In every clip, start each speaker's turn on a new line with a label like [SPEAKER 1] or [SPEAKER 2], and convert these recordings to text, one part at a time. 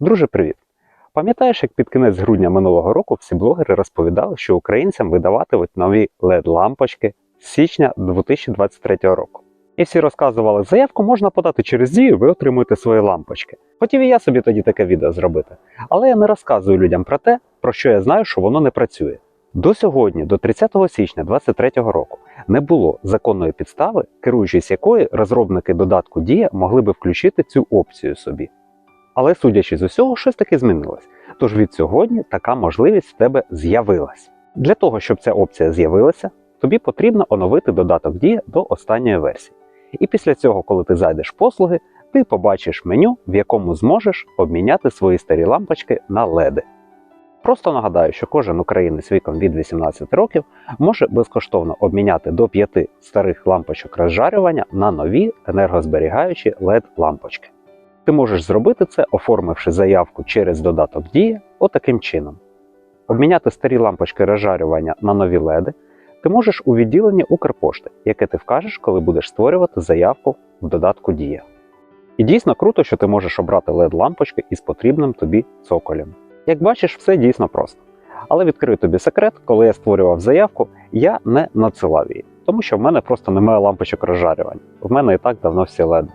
[SPEAKER 1] Друже, привіт! Пам'ятаєш, як під кінець грудня минулого року всі блогери розповідали, що українцям видаватимуть нові LED-лампочки з січня 2023 року. І всі розказували, заявку можна подати через дію, ви отримуєте свої лампочки. Хотів і я собі тоді таке відео зробити. Але я не розказую людям про те, про що я знаю, що воно не працює. До сьогодні, до 30 січня 2023 року, не було законної підстави, керуючись якої розробники додатку Дія могли би включити цю опцію собі. Але судячи з усього, щось таки змінилось. Тож від сьогодні така можливість в тебе з'явилась. Для того, щоб ця опція з'явилася, тобі потрібно оновити додаток Дія до останньої версії. І після цього, коли ти зайдеш в послуги, ти побачиш меню, в якому зможеш обміняти свої старі лампочки на LED. Просто нагадаю, що кожен українець віком від 18 років може безкоштовно обміняти до 5 старих лампочок розжарювання на нові енергозберігаючі LED-лампочки. Ти можеш зробити це, оформивши заявку через додаток Дія отаким чином. Обміняти старі лампочки розжарювання на нові LED ти можеш у відділенні Укрпошти, яке ти вкажеш, коли будеш створювати заявку в додатку Дія. І дійсно круто, що ти можеш обрати LED-лампочки із потрібним тобі цоколем. Як бачиш, все дійсно просто. Але відкрию тобі секрет, коли я створював заявку, я не надсилав її, тому що в мене просто немає лампочок розжарювання. В мене і так давно всі LED.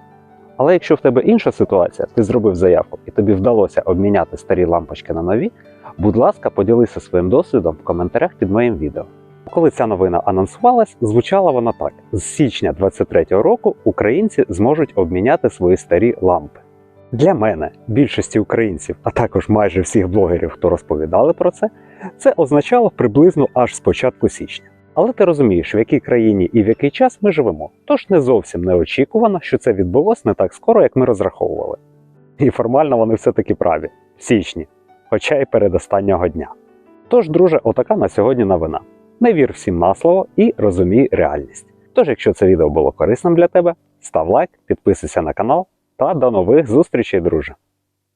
[SPEAKER 1] Але якщо в тебе інша ситуація, ти зробив заявку і тобі вдалося обміняти старі лампочки на нові, будь ласка, поділися своїм досвідом в коментарях під моїм відео. Коли ця новина анонсувалась, звучала вона так: з січня 2023 року українці зможуть обміняти свої старі лампи. Для мене, більшості українців, а також майже всіх блогерів, хто розповідали про це, це означало приблизно аж з початку січня. Але ти розумієш, в якій країні і в який час ми живемо, тож не зовсім неочікувано, що це відбулось не так скоро, як ми розраховували. І формально вони все-таки праві в січні, хоча й передостаннього дня. Тож, друже, отака на сьогодні новина. Не вір всім на слово і розумій реальність. Тож, якщо це відео було корисним для тебе, став лайк, підписуйся на канал та до нових зустрічей, друже!